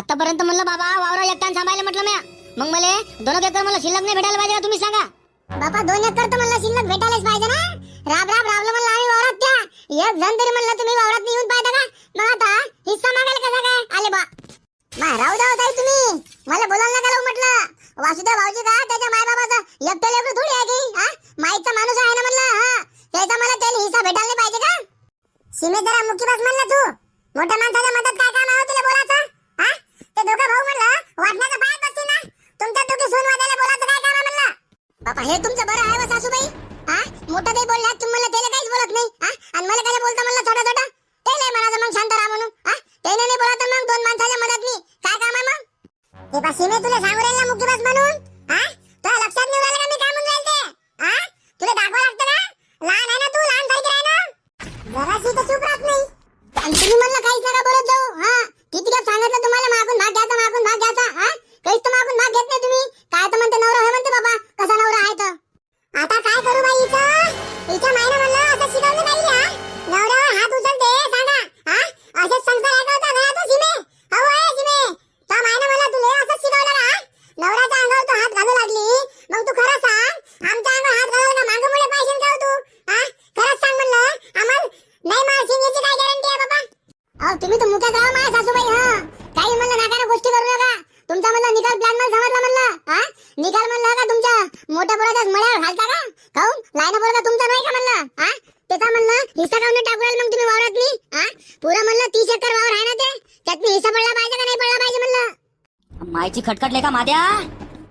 आतापर्यंत म्हणलं बाबा वावरा एकट्यानं सांभाळलं म्हटलं म्या मग मला दोन एकर मला शिल्लक नाही भेटायला पाहिजे का तुम्ही सांगा बाबा दोन एकर तर मला शिल्लक भेटायलाच पाहिजे ना राब राब राबलं म्हणलं आम्ही वावरात त्या एक जण तरी म्हणलं तुम्ही वावरात येऊन पाहता का मग आता हिस्सा मागायला कसा काय आले बा मा राहू द्या ताई तुम्ही मला बोलायला नका लावू म्हटलं वासुदेव भाऊजी का त्याच्या माय बाबाचं एकटं लेकरं थोडी आहे की हा माईचा माणूस आहे ना म्हणलं हा त्याचा मला त्याला हिस्सा भेटायला नाही पाहिजे का सीमे जरा मुख्य बस म्हणलं तू मोठ्या माणसाच्या मदत काय काम आहे हो तुला बोलायचं हा ते दोघं भाऊ म्हणलं वाटण्याचं पाय बसतील ना तुमच्या दोघी सून वाजायला बोलायचं काय काम आहे म्हणलं बापा हे तुमचं बरं आहे व सासूबाई हा मोठं काही बोलला तुम्ही म्हणलं त्याला काहीच बोलत नाही हा आणि मला काय बोलता म्हणलं छोटा छोटा ते नाही म्हणायचं मग शांत राहा म्हणून हा? त्याने नाही बोलत तर मग दोन माणसाच्या मदतनी. काय काम आहे मग? हे बा मी तुला सांगू राहिला मुख्य बस म्हणून? मोठ्या पोराच्याच मळ्यावर घालता का? काऊन? लाईन पोरगा तुमचा नाही का म्हणलं? हा त्याचा म्हणलं हिस्सा काऊन टाकू राहिला मग तुम्ही वावरात मी हा पुरा म्हणलं तीस एकर वावर आहे ना ते? त्यात हिस्सा पडला पाहिजे का नाही पडला पाहिजे म्हणलं? मायची खटखटले का माद्या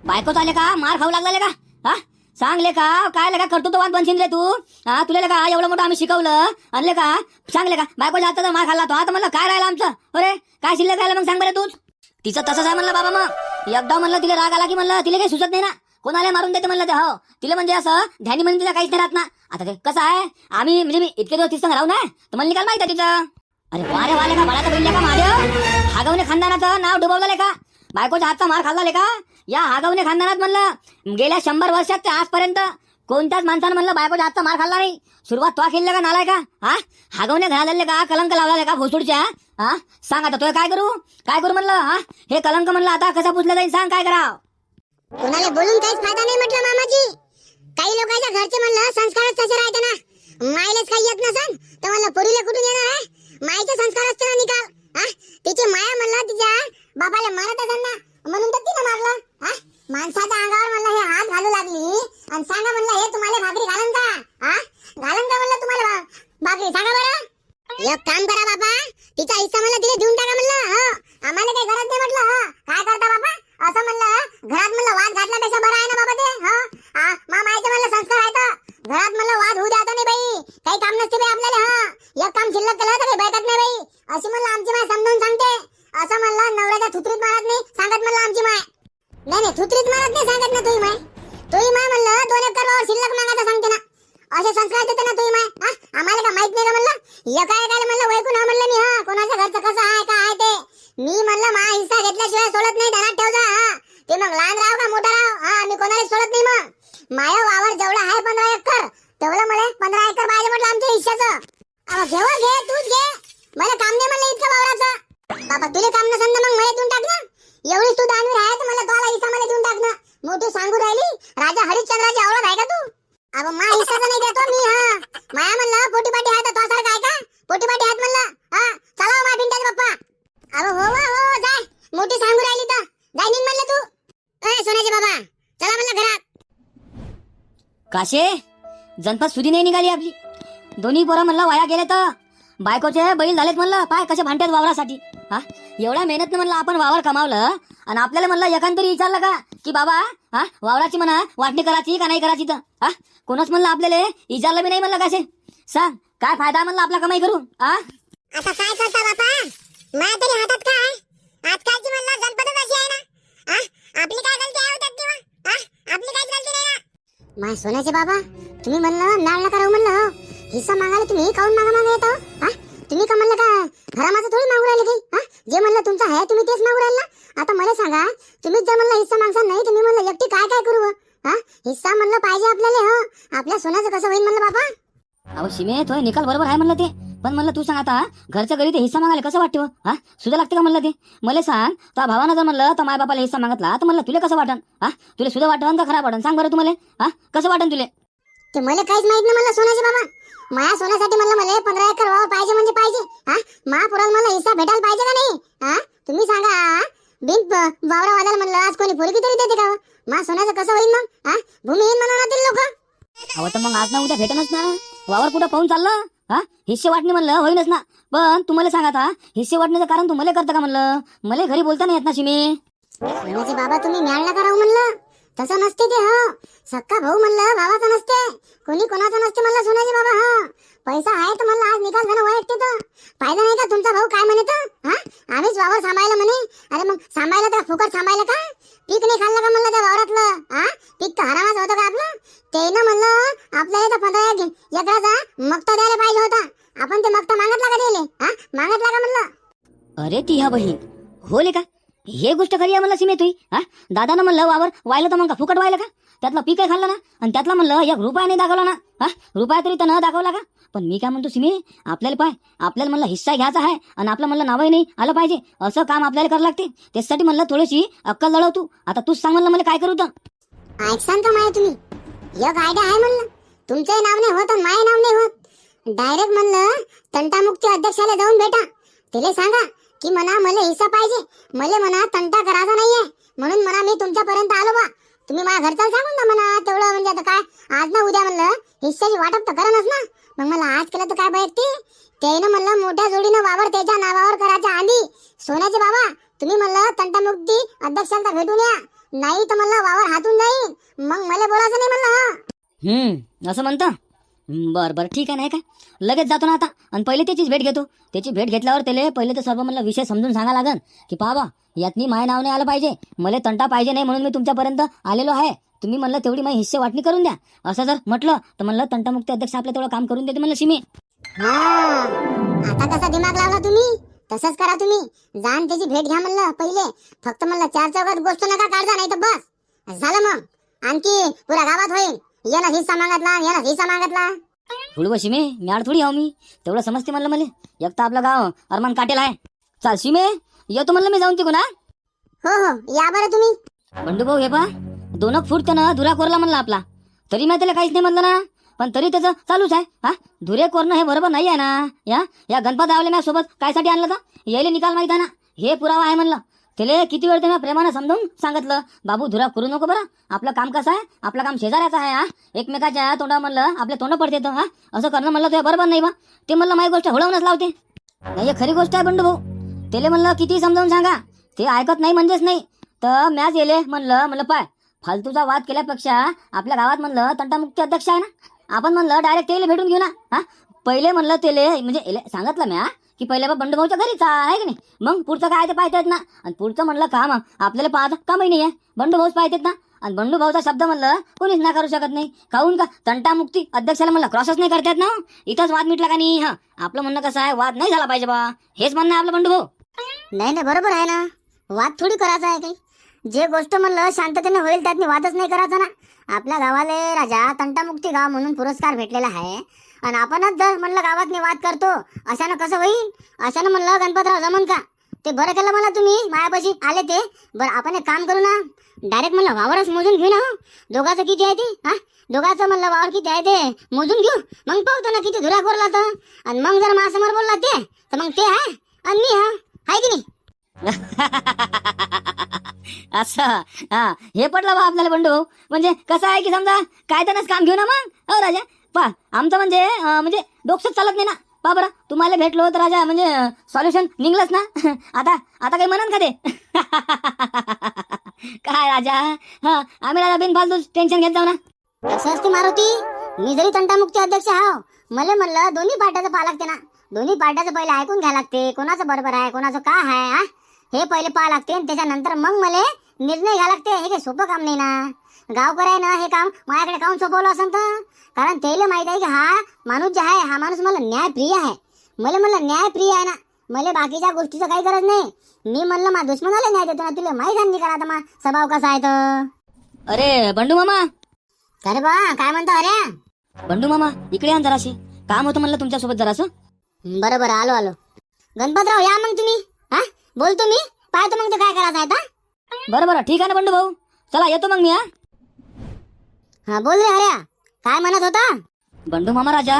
बायको आले का? मार खाऊ लागले का हा सांगले का काय का करतो तो वाद बनशील रे तू? हा तुला का एवढं मोठं आम्ही शिकवलं. आणले का सांगले का बायकोच्या हातात मार खाल्ला तो. आता म्हणलं काय राहिलं आमचं? हो अरे काय शिल्लक राहिलं मग सांग बरं तूच. तिचं तसंच आहे म्हणलं बाबा मग. एकदा म्हणलं तिला राग आला की म्हणलं तिला काही सुचत नाही ना. कोणाला मारून देते म्हणलं ते हो. तिला म्हणजे असं ध्यानी म्हणजे तिला काहीच नाही राहत ना. आता ते कसं आहे? आम्ही म्हणजे मी इतके दिवस तिथं राहू ना? तर मला काय माहिती आहे तिचं. अरे वारे वाले का बाळाचा बहिणले का माझ्या हागवणे खानदानाचं नाव डुबवलं का बायकोच्या हातचा मार खाल्ला का या हागवणे खानदानात म्हणलं गेल्या शंभर वर्षात ते आजपर्यंत कोणत्याच माणसानं म्हणलं बायकोच्या हातचा मार खाल्ला नाही. सुरुवात तो खेळले का नालाय का हा? हागवणे घालाले का कलंक लावला का भोसडच्या हा? सांग आता तो काय करू? काय करू म्हणलं? हा? हे कलंक म्हणलं आता कसा पुसलं जाईल सांग काय करावं? कोणाला बोलून काहीच फायदा नाही म्हटलं मामाजी. काही लोकांच्या घरचे म्हणलं संस्कारच तसे राहते ना. मायलेच काही येत नसन. तर म्हणलं पोरीला कुठून येणार आहे मायचे संस्कार असते ना निकाल हा? तिची माया म्हणलं तिच्या बापाला मारत असेल ना. म्हणून तर तिनं मारलं हा? माणसाच्या अंगावर म्हणलं हे हात घालू लागली. आणि सांगा म्हणलं हे तुम्हाला भाकरी घालून का हा? घालन का म्हणलं तुम्हाला भाकरी. सांगा बरं. एक काम करा बाबा तिचा हिस्सा म्हणलं तिला देऊन टाका म्हणलं हो आम्हाला काही गरज नाही म्हटलं हो काय करता बाबा असं म्हणलं घरात म्हणलं वाद घातल्यापेक्षा बरं आहे ना बाबा ते हो हा मा मायचे म्हणलं संस्कार आहेत घरात म्हणलं वाद होऊ द्या नाही बाई काही काम नसते बाई आपल्याला हा एक काम शिल्लक केलं तर काही भेटत नाही बाई अशी म्हणलं आमची माय समजावून सांगते असं म्हणलं नवऱ्याच्या थुत्रीत मारत नाही सांगत म्हणलं आमची माय नाही नाही थुत्रीत नाही सांगत ना तुम्ही माय. तुम्ही माय म्हणलं दोन एकर वावर शिल्लक मागायचं सांगते ना. असे संस्कार देते ना तुम्ही माय. आम्हाला का माहीत नाही का म्हणलं? एका एकाला म्हणलं वैकून हा म्हणलं मी हा कोणाच्या घरचं कसं आहे काय आहे ते? मी म्हणलं मा हिस्सा घेतल्याशिवाय सोडत नाही धनात ठेव जा हा. ते मग लहान राव का मोठा राव? हा मी कोणाला सोडत नाही मग. माया वावर जेवढा आहे पंधरा एकर तेवढं मला पंधरा एकर पाहिजे म्हटलं आमच्या हिश्श्याचं. अहो घेव घे तूच घे. मला काम नाही म्हणलं इतकं वावराचं. बाबा तुले काम नसेल तर मग मला देऊन टाक ना. एवढीच तू दानवीर आहे तर मला तोला हिस्सा मला देऊन टाक ना मोठी सांगू राहिली? राजा हरिश्चंद्राची आवडत आहे का तू? अबो मा हिस्साचा नाही देतो मी हा. माया म्हणलं पोटी पाटी आहे तो सारखा आहे का? पोटी पाटी आहेत म्हणलं हा. चला हो, मा भिंटाचे पप्पा. अरे हो वा, हो, हो जाय मोठी सांगू राहिली तर. जाय निघ म्हणलं तू. ए सोन्याचे बाबा. चला म्हणलं घरात. काशे जनपद सुधी नाही निघाली आपली. दोन्ही पोरं म्हणलं वाया गेले तर. बायकोचे बैल झालेत म्हणलं पाय कसे भांडतात वावरासाठी. हा? एवढ्या मेहनत म्हणलं आपण वावर कमावलं? आणि आपल्याला म्हणलं एखांतरी विचारलं का? की बाबा हा? वावराची म्हणा वाटणी करायची का नाही करायची तर हा? कोणच म्हणलं आपल्याला? विचारलं बी नाही म्हणलं काशे सांग काय फायदा म्हणलं आपला कमाई करून हा? आता काय करता बापा? माझ्या तरी हातात काय? आजकालची म्हणलं गणपतच अशी आहे ना आ? आपली काय गलती आहे आ? आपली काहीच गलती नाही ना? माय सोन्याचे बाबा तुम्ही म्हणलं नाळ नका राहू म्हणलं हो. हिस्सा मागायला तुम्ही काऊन मागा मागा येतो हा? तुम्ही का म्हणलं का घरामाचं थोडी मागू राहिले काही हा? जे म्हणलं तुमचं आहे तुम्ही तेच मागू राहिला? आता मला सांगा तुम्हीच जर म्हणलं हिस्सा मागसा नाही तुम्ही म्हणलं एकटी काय काय करू हा? हिस्सा म्हणलं पाहिजे आपल्याला हो. आपल्या सोन्याचं कसं होईल म्हणलं बाबा अहो शिमे तो निकाल बरोबर आहे म्हणलं ते. पण म्हणलं तू सांग आता घरच्या घरी ते हिस्सा मागायला कसं वाटते हा? सुद्धा लागते का म्हणलं ते? मला सांग तर भावानं जर म्हणलं तर बापाला हिस्सा मागितला तर म्हणलं तुला कसं वाटन हा? तुला सुद्धा वाटन का खराब वाटन? सांग बरं तुम्हाला हा? कसं वाटन तुले? ते मला काहीच माहीत नाही मला सोन्याचे बाबा माया सोन्यासाठी म्हणलं मला पंधरा एकर वावर पाहिजे म्हणजे पाहिजे. हा? महापुरात मला हिस्सा भेटायला पाहिजे का नाही? हा? तुम्ही सांगा बिन वावरा वाजायला म्हणलं आज कोणी पोरगी तरी देते का हो? मा सोन्याचं कसं होईल मग? हा? भूमिहीन म्हणा ना लोक. अहो तर मग आज ना उद्या भेटनच ना. वावर कुठं पाहून चाललं? हा? हिस्से वाटणी म्हणलं होईनच ना. पण तुम्हाला सांगा आता हिस्से वाटण्याचं कारण तुम्हाला करतं का म्हणलं? मला घरी बोलता नाही येत ना शिमी. बाबा तुम्ही म्याळला करावं म्हणलं. तसं नसते ते हो. सक्का भाऊ म्हणलं भावाचा नसते. कोणी कोणाचं नसते म्हणलं सोन्याचे बाबा हा. पैसा आहे तर म्हणलं आज निकाल झाला वाईट तर. फायदा नाही का तुमचा भाऊ काय म्हणे तर हा? आम्हीच वावर सांभाळलं म्हणे. अरे मग सांभाळलं तर फुकट सांभाळलं का? पीक नाही खाल्लं का म्हणलं त्या वावरातलं? हा? पीक तर हरामाच होतं का आपलं? ते ना म्हणलं आपल्याला तर पंधरा एकराचा मक्ता द्यायला पाहिजे होता. आपण ते मक्ता मागतला का दिले हा? मागतला का म्हणलं? अरे ती ह्या बहीण. होले का? हे गोष्ट खरी आहे म्हणलं सीमे तुई हा? दादानं म्हणलं वावर वाहिलं तर मग का फुकट व्हायला का? त्यातलं पीक खाल्लं ना? आणि त्यातला म्हणलं एक रुपया नाही दाखवला ना? हा? रुपया तरी तर न दाखवला का? पण मी काय म्हणतो सिमी आपल्याला पाय आपल्याला म्हणलं हिस्सा घ्यायचा आहे आणि आपलं म्हणलं नावही नाही आलं पाहिजे. असं काम आपल्याला करावं लागते. त्यासाठी म्हणलं थोडीशी अक्कल लढव तू. आता तूच सांग म्हणलं मला काय करू तर. ऐकसान का माय तुम्ही? एक आयडिया आहे म्हणलं. तुमचंही नाव नाही होत आणि माय नाव नाही होत. डायरेक्ट म्हणलं तंटामुक्ती अध्यक्षाला जाऊन भेटा. तिला सांगा की म्हणा मला हिस्सा पाहिजे. मला म्हणा तंटा करायचा नाहीये. म्हणून म्हणा मी तुमच्यापर्यंत आलो बा. तुम्ही माझ्या घरच्याला सांगून द्या म्हणा तेवढं म्हणजे आता काय? आज ना उद्या म्हणलं हिस्साची वाटप तर करणच ना. मग मला आज केलं तर काय बघते त्यानं म्हणलं मोठ्या जोडीनं वावर त्याच्या नावावर करायच्या आधी सोन्याचे बाबा तुम्ही म्हणलं तंटामुक्ती अध्यक्षाला भेटून या. नाही तर म्हणलं वावर हातून जाईल. मग मला बोलायचं नाही म्हणलं हम्म असं म्हणतं? बरं बरं. ठीक आहे नाही काय? लगेच जातो ना आता. आणि पहिले त्याचीच भेट घेतो. त्याची भेट घेतल्यावर त्याला पहिले तर सर्व मला विषय समजून सांगा लागन. की बाबा यातनी माय नाव नाही आलं पाहिजे. मला तंटा पाहिजे नाही म्हणून मी तुमच्यापर्यंत आलेलो आहे. तुम्ही म्हणलं तेवढी माझी हिस्से वाटणी करून द्या. असं जर म्हटलं तर म्हणलं तंटामुक्त अध्यक्ष आपलं तेवढं काम करून देते म्हणलं शिमी. हा. आता कसा दिमाग लावला तुम्ही? तसंच करा तुम्ही. जाण त्याची भेट घ्या म्हणलं पहिले. फक्त म्हणलं चार चौघात गोष्ट नका काढजा नाही तर बस. झालं मग. आणखी पुऱ्या गावात होईल. ये ना हिस्सा मागतला ये ना हिस्सा मागतला. थोडी शिमे म्याड थोडी आहो मी. तेवढं समजते म्हणलं मला. एक तर आपलं गाव अरमान काटेल आहे. चाल शिमे येतो म्हणलं मी जाऊन तिकून हा? हो हो या बरं तुम्ही. बंडू भाऊ हे पा दोन फूट त्यानं धुरा कोरला म्हणला आपला. तरी मी त्याला काहीच नाही म्हणलं ना. पण तरी त्याचं चालूच आहे हा? धुरे कोरणं हे बरोबर नाही आहे ना. या या गणपत आवले माझ्या सोबत कायसाठी आणलं तर यायले निकाल माहीत आहे ना. हे पुरावा आहे म्हणलं. त्याला किती वेळ त्यानं प्रेमानं समजावून सांगितलं? बाबू धुरा करू नको बरं. आपलं काम कसं आहे? आपलं काम शेजाऱ्याचं आहे हा? एकमेकाच्या तोंडा म्हणलं आपले तोंड पडते तर हा? असं करणं म्हणलं तुझ्या बरोबर नाही बा. ते म्हणलं माझी गोष्ट हळवूनच लावते. नाही हे खरी गोष्ट आहे बंडू भाऊ त्याला म्हणलं किती समजावून सांगा. ते ऐकत नाही म्हणजेच नाही. तर मॅच येले म्हणलं म्हणलं पाय फालतूचा वाद केल्यापेक्षा आपल्या गावात म्हणलं तंटामुक्ती अध्यक्ष आहे ना? आपण म्हणलं डायरेक्ट तेले भेटून घेऊ ना हा? पहिले म्हणलं तेले म्हणजे सांगितलं म्या की पहिले बा बंडू भाऊच्या घरीच आहे की नाही? मग पुढचं काय ते पाहतात ना? आणि पुढचं म्हणलं काम आपल्याला पाहता कामही नाही आहे बंडू भाऊच पाहतात ना? आणि बंडू भाऊचा शब्द म्हणलं कोणीच ना करू शकत नाही. काहून का? तंटामुक्ती अध्यक्षाला म्हणलं क्रॉसच नाही करतात ना? इथंच वाद मिटला का नाही? हा. आपलं म्हणणं कसं आहे? वाद नाही झाला पाहिजे बा. हेच म्हणणं आपलं बंडू भाऊ. नाही नाही बरोबर आहे ना. वाद थोडी करायचा आहे काही. जे गोष्ट म्हणलं शांततेने होईल त्यातनी वादच नाही करायचा ना. आपल्या गावाले राजा तंटामुक्ती गाव म्हणून पुरस्कार भेटलेला आहे. आणि आपणच जर म्हणलं गावात वाद करतो. अशानं कसं होईल? अशानं म्हणलं गणपतराव जमन का? ते बरं केलं मला तुम्ही. मायापाशी आले ते. बरं आपण एक काम करू ना. डायरेक्ट म्हणलं वावरच मोजून घेऊ ना हो. दोघाचं किती आहे ते? हा? दोघाचं म्हणलं वावर किती आहे ते? मोजून घेऊ. मग पाहतो ना किती धुरा कोरला तर. आणि मग जर माझ्यासमोर बोलला ते तर मग ते आहे. आणि मी हा? आहे की नाही? असं. हा. हे पडलं बा आपल्याला बंडू. म्हणजे कसं आहे की समजा काय त्यानंच काम घेऊ ना मग? हो राजा. पा आमचं म्हणजे म्हणजे डोकसच चालत नाही ना. पा बरं तुम्हाला भेटलो तर राजा म्हणजे सॉल्युशन निघलंच ना. आता आता काही म्हणन का ते? काय राजा? हा आम्ही राजा बिन फालतू टेन्शन घेत जाऊ ना. असं असते मारुती. मी जरी तंटामुक्ती अध्यक्ष हाव मला म्हणलं दोन्ही पार्ट्याचं पाहा लागते ना. दोन्ही पार्ट्याचं पहिले ऐकून घ्या लागते कोणाचं बरोबर आहे कोणाचं का आहे हे? पहिले पाहा लागते त्याच्यानंतर मग मला निर्णय घ्या लागते. हे काही सोपं काम नाही ना. गावकऱ्यानं हे काम? माझ्याकडे काऊन सोपवलं असं तर? कारण त्याला माहीत आहे की हा माणूस जे आहे हा माणूस मला न्यायप्रिय आहे. मला म्हणलं न्यायप्रिय आहे ना. मला बाकीच्या गोष्टीचं काही गरज नाही. मी म्हणलं मा दुश्मनाला न्याय देतो ना तुला माहीत आहे करा आता मा स्वभाव कसा आहे तर? अरे बंडू मामा! अरे बा काय म्हणतो अरे? बंडू मामा इकडे आण जराशी. काम होतं म्हणलं तुमच्यासोबत जरासं. बरं बरं आलो आलो. गणपतराव या मग तुम्ही. हा? बोलतो मी. पाहतो मग ते काय करायचं आहे बरं बरं. ठीक आहे ना बंडू भाऊ. चला येतो मग मी हा. हा बोल रे हऱ्या काय म्हणत होता? बंडू मामा राजा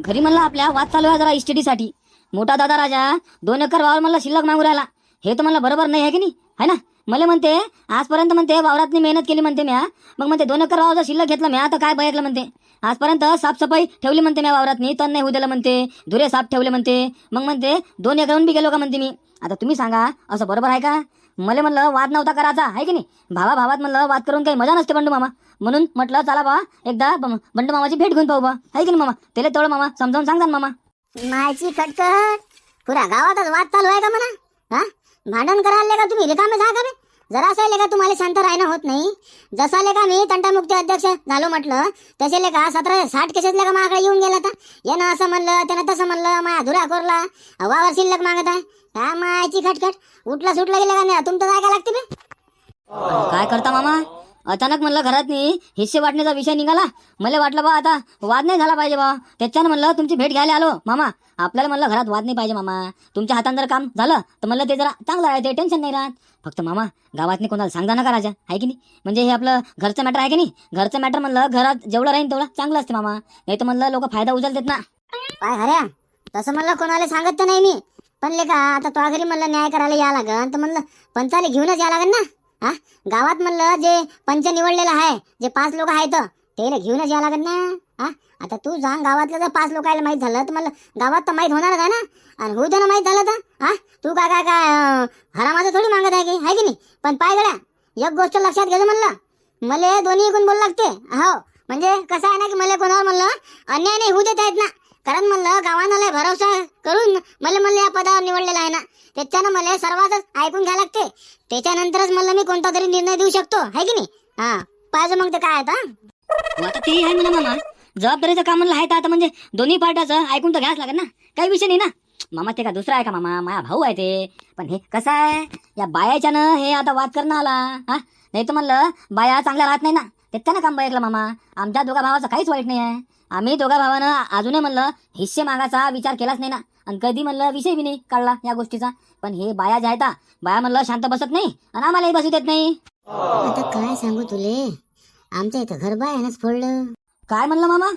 घरी म्हणलं आपल्या वाद चालू आहे जरा इस्टेटीसाठी मोठा दादा राजा दोन एकर वावर म्हणला शिल्लक मागू राहिला. हे तर म्हणलं बरोबर नाही आहे की नाही? है ना? मला म्हणते आजपर्यंत म्हणते वावरातनी मेहनत केली म्हणते म्या. मग म्हणते दोन एकर वावर जर शिल्लक घेतलं म्या तर काय बघितलं म्हणते? आजपर्यंत साफसफाई ठेवली म्हणते म्या वावरातनी तण नाही होऊ दिलं म्हणते धुरे साफ ठेवले म्हणते. मग म्हणते दोन एकरहून बी गेलो का म्हणते मी? आता तुम्ही सांगा असं बरोबर आहे का? मला म्हणलं वाद नव्हता करायचा आहे की नाही? भावा भावात म्हणलं वाद करून काही मजा नसते बंडू मामा. म्हणून म्हटलं चला बा एकदा बंडू मामाची भेट घेऊन पाहू बा. आहे की नाही मामा? त्याला तेवढं मामा समजावून सांगा मामा. मायची कटकट पुऱ्या गावातच वाद चालू आहे का म्हणा? हा? भांडण करायला का तुम्ही? रिकामे जा का जरा असं का तुम्हाला शांत राहणं होत नाही? जसा लेका मी तंटामुक्ती अध्यक्ष झालो म्हटलं तसे लेका सतरा साठ केसेस लेका माझ्याकडे येऊन गेला तर यानं असं म्हणलं त्यानं तसं म्हणलं माया धुरा कोरला. वावर शिल्लक मागत आहे. काय मायची खटखट. उठला सुटला गेलं का नाही? तुमचं जागा लागते बे. काय करता मामा? अचानक म्हणलं घरात नाही हिस्से वाटण्याचा विषय निघाला. मला वाटलं बा आता वाद नाही झाला पाहिजे बा. त्याच्यानं म्हणलं तुमची भेट घ्यायला आलो. मामा आपल्याला म्हणलं घरात वाद नाही पाहिजे मामा. तुमच्या हातात जर काम झालं तर म्हणलं ते जरा चांगलं आहे ते टेन्शन नाही राहत. फक्त मामा गावात नाही कोणाला सांगता नका राजा आहे की नाही? म्हणजे हे आपलं घरचं मॅटर आहे की नाही? घरचं मॅटर म्हणलं घरात जेवढं राहील तेवढं चांगलं असते मामा. नाही तर म्हणलं लोक फायदा उचलतात ना. काय हऱ्या तसं म्हणलं कोणाला सांगत तर नाही मी. पण लेखा आता तो घरी म्हणलं न्याय करायला या लागन. तर म्हणलं पंचाले घेऊनच या लागन ना. हा? गावात म्हणलं जे पंच निवडलेलं आहे जे पाच लोक आहेत ते घेऊनच यावं लागेल ना? हा? आता तू जा गावातलं जर पाच लोकायला माहीत झालं तर मला गावात तर माहीत होणारच आहे ना? आणि होऊ दे ना माहीत झालं तर हा? तू काय काय काय हरा हरामाचं थोडी मागत आहे की? आहे की नाही? पण पाय गड्या एक गोष्ट लक्षात घ्यायचं म्हणलं. मला दोन्ही ऐकून बोल लागते. हो म्हणजे कसं आहे ना की मला कोणावर म्हणलं अन्याय नाही होऊ देत आहेत ना? कारण म्हणलं गावानं लय भरोसा करून मला म्हणलं या पदावर निवडलेला आहे ना. त्याच्यानं मला सर्वातच ऐकून घ्यायला लागते. त्याच्यानंतरच म्हणलं मी कोणता तरी निर्णय देऊ शकतो आहे की नाही? हा पाहिजे मग ते काय आता. हो, आता ते आहे म्हणा मामा. जबाबदारीचं काम म्हणलं आहे तर आता म्हणजे दोन्ही पार्ट्याचं ऐकून तर घ्यायच लागेल ना. काही विषय नाही ना. मामा ते का दुसरा आहे का मामा? माझा भाऊ आहे ते. पण हे कसं आहे? या बायाच्यानं हे आता वाद करणं आला. हा? नाही तर म्हणलं बाया चांगल्या राहत नाही ना. त्याच्यानं काम बघितलं मामा. आमच्या दोघा भावाचं काहीच वाईट नाही आहे. आम्ही दोघा भावानं अजूनही म्हणलं हिस्से मागाचा विचार केलाच नाही ना. आणि कधी म्हणलं विषय बी नाही काढला या गोष्टीचा. पण हे बाया जे आहेत बाया म्हणलं शांत बसत नाही आणि आम्हालाही बसू देत नाही. आता काय सांगू तुले? आमच्या इथं घर बायानंच फोडलं. काय म्हणलं मामा?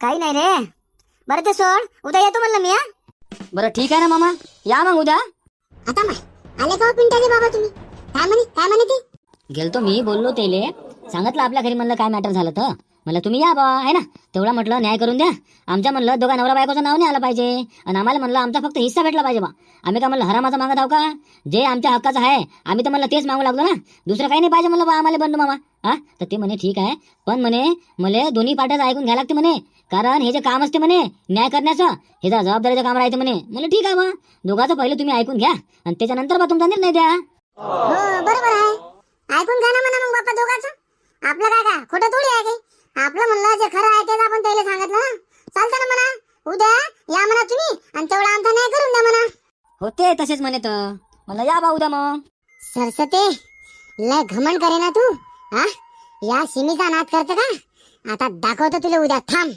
काही नाही रे. बरं ते सोड. उद्या येतो म्हणलं मी हा? बरं ठीक आहे ना मामा. या मग उद्या. आता माय. आले का हो बाबा तुम्ही? काय म्हणे काय म्हणे ते? गेलतो मी बोललो तेले. सांगितलं आपल्या घरी म्हणलं काय मॅटर झालं तर. म्हणलं तुम्ही या बा आहे ना? तेवढा म्हटलं न्याय करून द्या. आमच्या म्हणलं दोघा नवरा बायकोचं नाव नाही आलं पाहिजे. आणि आम्हाला म्हणलं आमचा फक्त हिस्सा भेटला पाहिजे बा आम्ही का म्हणलं हरामाचा मागत आहो का जे आमच्या हक्काचं आहे आम्ही तर म्हणलं तेच मागू लागलो ना. दुसरं काही नाही पाहिजे म्हणलं बा आम्हाला बंडू मामा. हा? तर ते म्हणे ठीक आहे. पण म्हणे मला दोन्ही पार्ट्याचं ऐकून घ्यायला लागते म्हणे. कारण हे जे काम असते म्हणे न्याय करण्याचं हे जरा जबाबदारीचं काम राहते म्हणे. म्हणलं ठीक आहे बा दोघाचं पहिलं तुम्ही ऐकून घ्या. आणि त्याच्यानंतर बा तुमचा निर्णय द्या. बरोबर आहे. ऐकून घ्या ना म्हणा मग बाप्पा दोघाचं. आपलं काय का खोटं थोडी आहे काही? आपलं म्हणलं जे खरं आहे तेच आपण त्याला सांगितलं ना. चालतं ना म्हणा. उद्या या म्हणा तुम्ही. आणि तेवढा आमचा न्याय करून द्या म्हणा. होते तसेच म्हणे तर म्हणलं या बा उद्या मग. सरसते लय घमंड करे ना तू. हा? या सिमीचा नाद करते का? आता दाखवतो तुला उद्या. थांब.